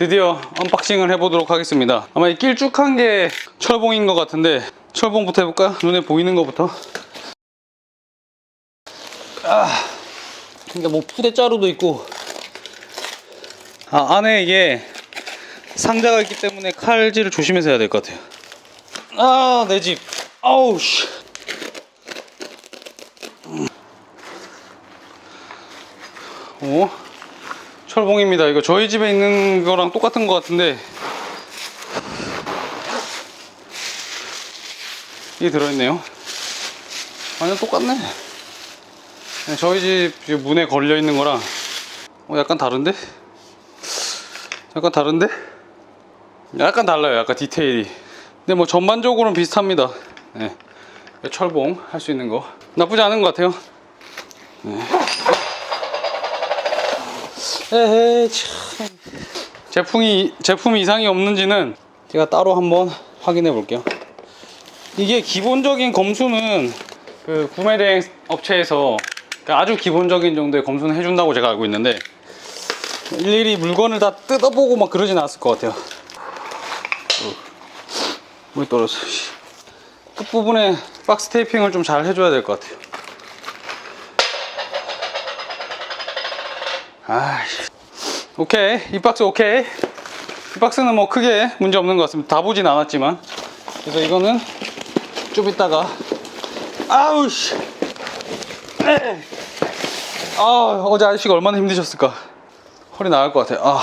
드디어 언박싱을 해보도록 하겠습니다. 아마 이 길쭉한 게 철봉인 것 같은데 철봉부터 해볼까요? 눈에 보이는 것부터. 아, 근데 뭐 푸대자루도 있고 아, 안에 이게 상자가 있기 때문에 칼질을 조심해서 해야 될 것 같아요. 아, 내 집. 아우, 씨. 오, 철봉입니다. 이거 저희 집에 있는 거랑 똑같은 것 같은데 이게 들어있네요. 완전 똑같네. 네, 저희 집 문에 걸려 있는 거랑 어, 약간 다른데? 약간 다른데? 약간 달라요. 약간 디테일이. 근데 뭐 전반적으로는 비슷합니다. 네. 철봉 할 수 있는 거 나쁘지 않은 것 같아요. 에헤이 참 제품이 제품 이상이 없는지는 제가 따로 한번 확인해 볼게요. 이게 기본적인 검수는 그 구매 대행 업체에서 그러니까 아주 기본적인 정도의 검수는 해준다고 제가 알고 있는데 일일이 물건을 다 뜯어보고 막 그러진 않았을 것 같아요. 어, 물이 떨어져. 씨. 끝부분에 박스 테이핑을 좀 잘 해줘야 될 것 같아요. 아이씨. 오케이. 이 박스 오케이. 이 박스는 뭐 크게 문제 없는 것 같습니다. 다 보진 않았지만. 그래서 이거는 좀 이따가. 아우, 씨. 에이. 아, 어제 아저씨가 얼마나 힘드셨을까. 허리 나갈 것 같아요. 아.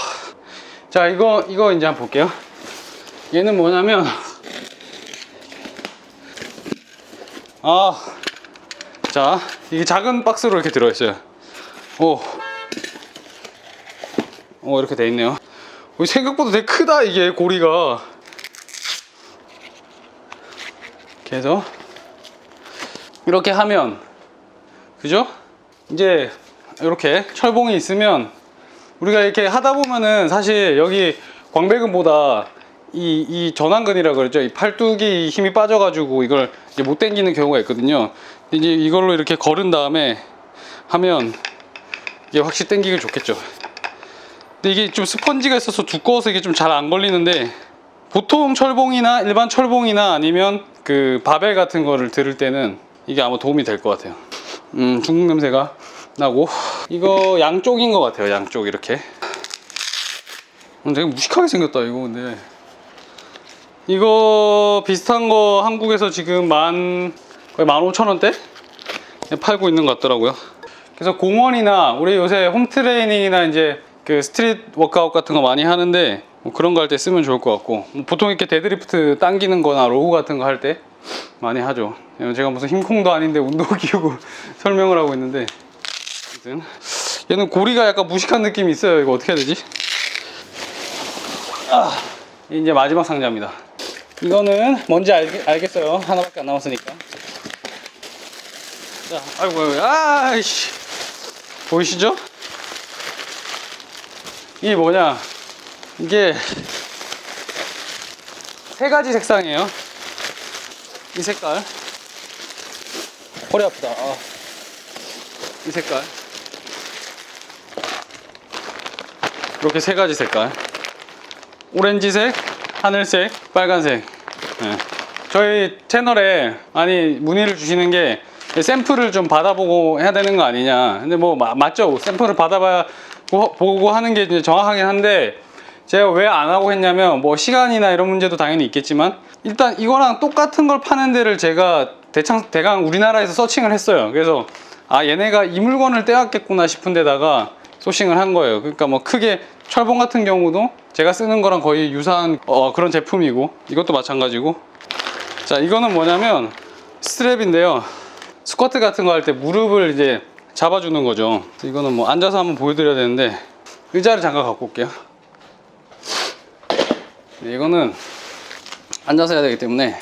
자, 이거, 이거 이제 한번 볼게요. 얘는 뭐냐면, 아. 자, 이게 작은 박스로 이렇게 들어있어요. 오. 어 이렇게 돼 있네요 어, 생각보다 되게 크다 이게 고리가 이렇게 해서 이렇게 하면 그죠? 이제 이렇게 철봉이 있으면 우리가 이렇게 하다 보면은 사실 여기 광배근보다 이, 이 전완근이라 그러죠. 이 팔뚝이 힘이 빠져가지고 이걸 못 당기는 경우가 있거든요. 이제 이걸로 이렇게 걸은 다음에 하면 이게 확실히 당기기 좋겠죠. 근데 이게 좀 스펀지가 있어서 두꺼워서 이게 좀 잘 안 걸리는데 보통 철봉이나 일반 철봉이나 아니면 그 바벨 같은 거를 들을 때는 이게 아마 도움이 될 것 같아요. 음, 중국 냄새가 나고 이거 양쪽인 것 같아요. 양쪽 이렇게. 음, 되게 무식하게 생겼다 이거 근데 이거 비슷한 거 한국에서 지금 만 거의 만 오천 원대 팔고 있는 것 같더라고요. 그래서 공원이나 우리 요새 홈 트레이닝이나 이제 그 스트릿 워크아웃 같은 거 많이 하는데 뭐 그런 거 할 때 쓰면 좋을 것 같고 뭐 보통 이렇게 데드리프트 당기는 거나 로우 같은 거 할 때 많이 하죠. 제가 무슨 힘콩도 아닌데 운동기구 설명을 하고 있는데. 아무튼 얘는 고리가 약간 무식한 느낌이 있어요. 이거 어떻게 해야 되지? 아, 이제 마지막 상자입니다. 이거는 뭔지 알, 알겠어요. 하나밖에 안 남았으니까. 자 아이고 아이고 아이씨. 보이시죠? 이게 뭐냐? 이게 세 가지 색상이에요. 이 색깔. 허리 아프다. 아. 이 색깔. 이렇게 세 가지 색깔. 오렌지색 하늘색 빨간색. 네. 저희 채널에 많이 문의를 주시는 게 샘플을 좀 받아보고 해야 되는 거 아니냐. 근데 뭐 마- 맞죠? 샘플을 받아봐야 보- 보고 하는 게 이제 정확하긴 한데 제가 왜 안 하고 했냐면 뭐 시간이나 이런 문제도 당연히 있겠지만 일단 이거랑 똑같은 걸 파는 데를 제가 대창 대강 우리나라에서 서칭을 했어요. 그래서 아 얘네가 이 물건을 떼왔겠구나 싶은 데다가 소싱을 한 거예요. 그러니까 뭐 크게 철봉 같은 경우도 제가 쓰는 거랑 거의 유사한 어, 그런 제품이고 이것도 마찬가지고 자 이거는 뭐냐면 스트랩인데요. 스쿼트 같은 거 할 때 무릎을 이제 잡아주는 거죠. 이거는 뭐 앉아서 한번 보여드려야 되는데 의자를 잠깐 갖고 올게요. 네, 이거는 앉아서 해야 되기 때문에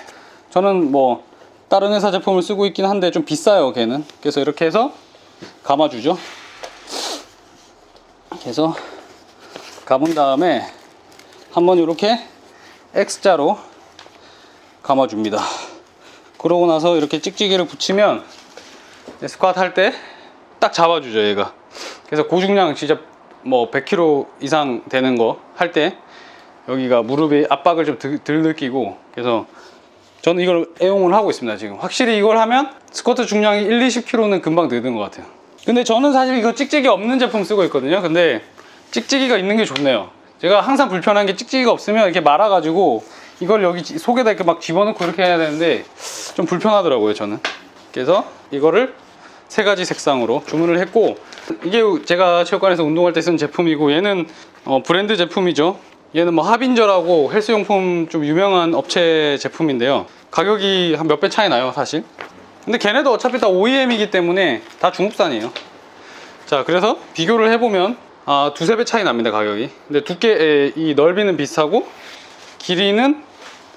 저는 뭐 다른 회사 제품을 쓰고 있긴 한데 좀 비싸요 걔는 그래서 이렇게 해서 감아주죠 그래서 감은 다음에 한번 이렇게 X자로 감아줍니다 그러고 나서 이렇게 찍찍이를 붙이면 스쿼트 할때 딱 잡아주죠 얘가. 그래서 고중량 진짜 뭐 100kg 이상 되는 거 할 때 여기가 무릎에 압박을 좀 덜 느끼고 그래서 저는 이걸 애용을 하고 있습니다 지금. 확실히 이걸 하면 스쿼트 중량이 1, 20kg는 금방 느는 것 같아요. 근데 저는 사실 이거 찍찍이 없는 제품 쓰고 있거든요. 근데 찍찍이가 있는 게 좋네요. 제가 항상 불편한 게 찍찍이가 없으면 이렇게 말아가지고 이걸 여기 지- 속에다 이렇게 막 집어넣고 이렇게 해야 되는데 좀 불편하더라고요 저는. 그래서 이거를 세 가지 색상으로 주문을 했고 이게 제가 체육관에서 운동할 때 쓰는 제품이고 얘는 어, 브랜드 제품이죠. 얘는 뭐 하빈저라고 헬스용품 좀 유명한 업체 제품인데요. 가격이 한 몇 배 차이 나요 사실. 근데 걔네도 어차피 다 OEM이기 때문에 다 중국산이에요. 자 그래서 비교를 해보면 아 두세 배 차이 납니다 가격이. 근데 두께 이 넓이는 비슷하고 길이는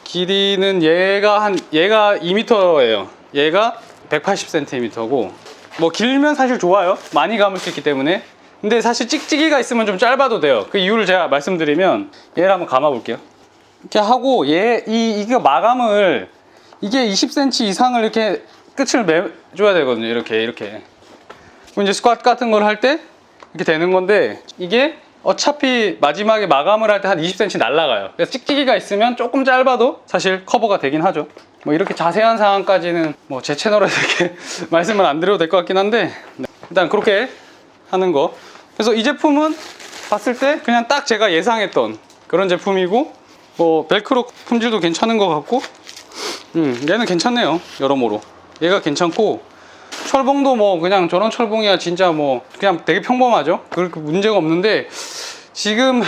길이는 얘가 한 얘가 2m예요. 얘가 180cm고 뭐 길면 사실 좋아요. 많이 감을 수 있기 때문에. 근데 사실 찍찍이가 있으면 좀 짧아도 돼요. 그 이유를 제가 말씀드리면 얘를 한번 감아 볼게요. 이렇게 하고 얘 이 이거 마감을 이게 20cm 이상을 이렇게 끝을 매줘야 되거든요. 이렇게 이렇게. 이제 스쿼트 같은 걸 할 때 이렇게 되는 건데 이게 어차피 마지막에 마감을 할 때 한 20cm 날라가요. 그래서 찍찍이가 있으면 조금 짧아도 사실 커버가 되긴 하죠. 뭐 이렇게 자세한 사항까지는 뭐 제 채널에서 이렇게 말씀을 안 드려도 될 것 같긴 한데 네. 일단 그렇게 하는 거. 그래서 이 제품은 봤을 때 그냥 딱 제가 예상했던 그런 제품이고 뭐 벨크로 품질도 괜찮은 것 같고 음 얘는 괜찮네요 여러모로 얘가 괜찮고 철봉도 뭐 그냥 저런 철봉이야 진짜 뭐 그냥 되게 평범하죠. 그렇게 문제가 없는데 지금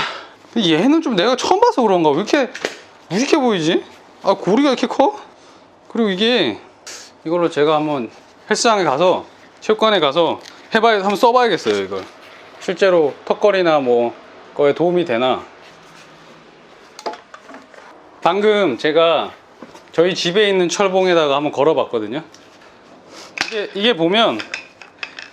얘는 좀 내가 처음 봐서 그런가 왜 이렇게 무식해 보이지? 아 고리가 이렇게 커? 그리고 이게 이걸로 제가 한번 헬스장에 가서 체육관에 가서 해봐야 한번 써봐야겠어요 이걸 실제로 턱걸이나 뭐 거에 도움이 되나 방금 제가 저희 집에 있는 철봉에다가 한번 걸어봤거든요 이게, 이게 보면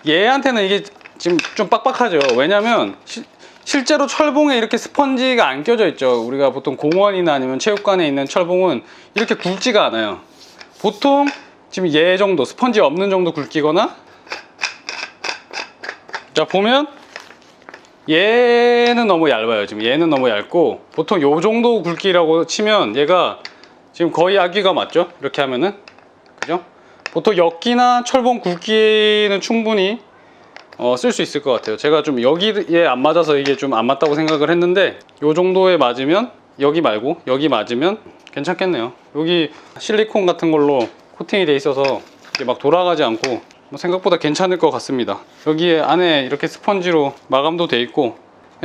얘한테는 이게 지금 좀 빡빡하죠. 왜냐면 시- 실제로 철봉에 이렇게 스펀지가 안 껴져 있죠. 우리가 보통 공원이나 아니면 체육관에 있는 철봉은 이렇게 굵지가 않아요. 보통 지금 얘 정도 스펀지 없는 정도 굵기거나 자 보면 얘는 너무 얇아요. 지금 얘는 너무 얇고 보통 요 정도 굵기라고 치면 얘가 지금 거의 아기가 맞죠? 이렇게 하면은 그죠? 보통 엽기나 철봉 굵기는 충분히 어, 쓸 수 있을 것 같아요. 제가 좀 여기에 안 맞아서 이게 좀 안 맞다고 생각을 했는데 요 정도에 맞으면 여기 말고 여기 맞으면 괜찮겠네요. 여기 실리콘 같은 걸로 코팅이 돼 있어서 이게 막 돌아가지 않고 뭐 생각보다 괜찮을 것 같습니다. 여기에 안에 이렇게 스펀지로 마감도 돼 있고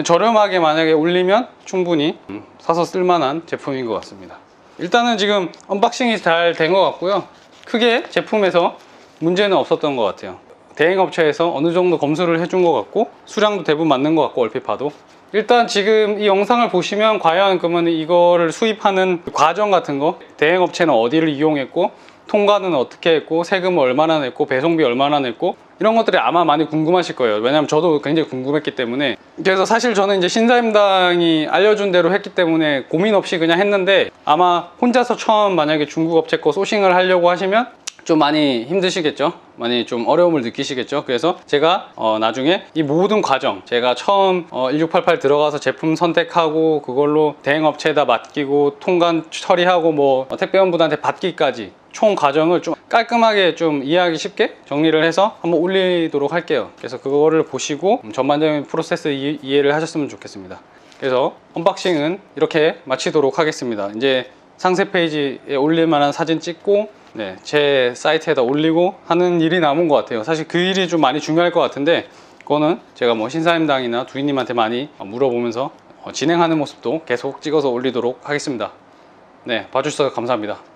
저렴하게 만약에 올리면 충분히 음, 사서 쓸만한 제품인 것 같습니다. 일단은 지금 언박싱이 잘 된 것 같고요. 크게 제품에서 문제는 없었던 것 같아요. 대행업체에서 어느 정도 검수를 해준 것 같고 수량도 대부분 맞는 것 같고 얼핏 봐도 일단 지금 이 영상을 보시면 과연 그러면 이거를 수입하는 과정 같은 거 대행업체는 어디를 이용했고 통과는 어떻게 했고 세금을 얼마나 냈고 배송비 얼마나 냈고 이런 것들이 아마 많이 궁금하실 거예요. 왜냐면 저도 굉장히 궁금했기 때문에. 그래서 사실 저는 이제 신사임당이 알려준 대로 했기 때문에 고민 없이 그냥 했는데 아마 혼자서 처음 만약에 중국 업체 거 소싱을 하려고 하시면 좀 많이 힘드시겠죠? 많이 좀 어려움을 느끼시겠죠? 그래서 제가 어, 나중에 이 모든 과정, 제가 처음 어, 1688 들어가서 제품 선택하고 그걸로 대행업체에다 맡기고 통관 처리하고 뭐 어, 택배원분한테 받기까지 총 과정을 좀 깔끔하게 좀 이해하기 쉽게 정리를 해서 한번 올리도록 할게요. 그래서 그거를 보시고 음, 전반적인 프로세스 이, 이해를 하셨으면 좋겠습니다. 그래서 언박싱은 이렇게 마치도록 하겠습니다. 이제 상세 페이지에 올릴 만한 사진 찍고 네, 제 사이트에다 올리고 하는 일이 남은 것 같아요. 사실 그 일이 좀 많이 중요할 것 같은데 그거는 제가 뭐 신사임당이나 두인님한테 많이 물어보면서 어, 진행하는 모습도 계속 찍어서 올리도록 하겠습니다. 네, 봐주셔서 감사합니다.